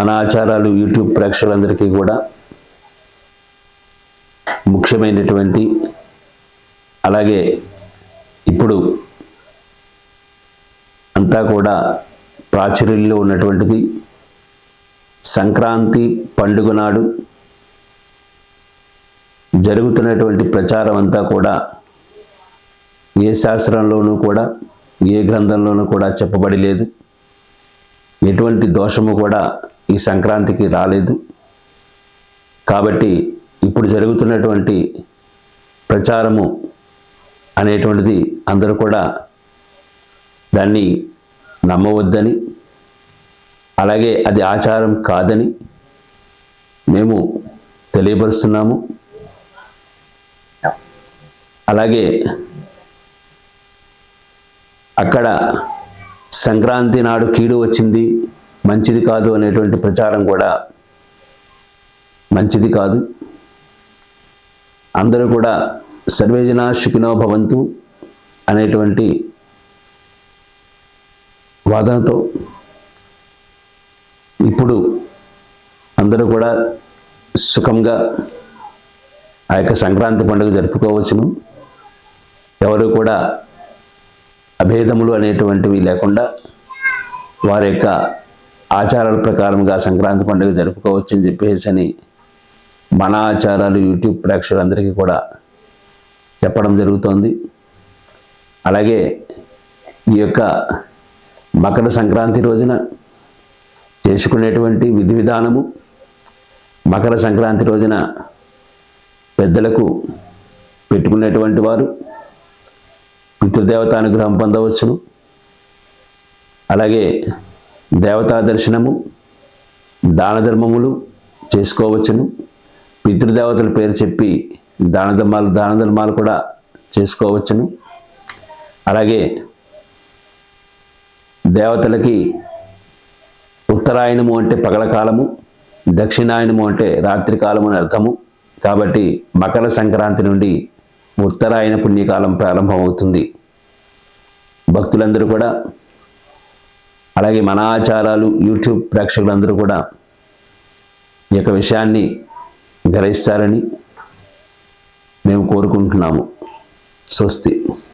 మన ఆచారాలు యూట్యూబ్ ప్రేక్షకులందరికీ కూడా ముఖ్యమైనటువంటి అలాగే ఇప్పుడు అంతా కూడా ప్రాచుర్యంలో ఉన్నటువంటిది సంక్రాంతి పండుగ నాడు జరుగుతున్నటువంటి ప్రచారం అంతా కూడా ఏ శాస్త్రంలోనూ కూడా ఏ గ్రంథంలోనూ కూడా చెప్పబడి లేదు. ఎటువంటి దోషము కూడా ఈ సంక్రాంతికి రాలేదు. కాబట్టి ఇప్పుడు జరుగుతున్నటువంటి ప్రచారము అనేటువంటిది అందరూ కూడా దాన్ని నమ్మవద్దని అలాగే అది ఆచారం కాదని మేము తెలియపరుస్తున్నాము. అలాగే అక్కడ సంక్రాంతి నాడు కీడు వచ్చింది. మంచిది కాదు అనేటువంటి ప్రచారం కూడా మంచిది కాదు. అందరూ కూడా సర్వేజన సుఖినో భవంతు అనేటువంటి వాదనతో ఇప్పుడు అందరూ కూడా సుఖంగా ఆ యొక్క సంక్రాంతి పండుగ జరుపుకోవచ్చును. ఎవరు కూడా అభేదములు అనేటువంటివి లేకుండా వారి యొక్క ఆచారాల ప్రకారంగా సంక్రాంతి పండుగ జరుపుకోవచ్చు అని చెప్పేసి అని మన ఆచారాలు యూట్యూబ్ ప్రేక్షకులందరికీ కూడా చెప్పడం జరుగుతోంది. అలాగే ఈ యొక్క మకర సంక్రాంతి రోజున చేసుకునేటువంటి విధి విధానము మకర సంక్రాంతి రోజున పెద్దలకు పెట్టుకునేటువంటి వారు పితృదేవత అనుగ్రహం పొందవచ్చును. అలాగే దేవతా దర్శనము దాన ధర్మములు చేసుకోవచ్చును. పితృదేవతల పేరు చెప్పి దాన ధర్మాలు దాన ధర్మాలు కూడా చేసుకోవచ్చును. అలాగే దేవతలకి ఉత్తరాయణము అంటే పగల కాలము దక్షిణాయనము అంటే రాత్రి కాలము అని అర్థము. కాబట్టి మకర సంక్రాంతి నుండి ఉత్తరాయణ పుణ్యకాలం ప్రారంభమవుతుంది. భక్తులందరూ కూడా అలాగే మన ఆచారాలు యూట్యూబ్ ప్రేక్షకులందరూ కూడా ఈ యొక్క విషయాన్ని గ్రహిస్తారని మేము కోరుకుంటున్నాము. స్వస్తి.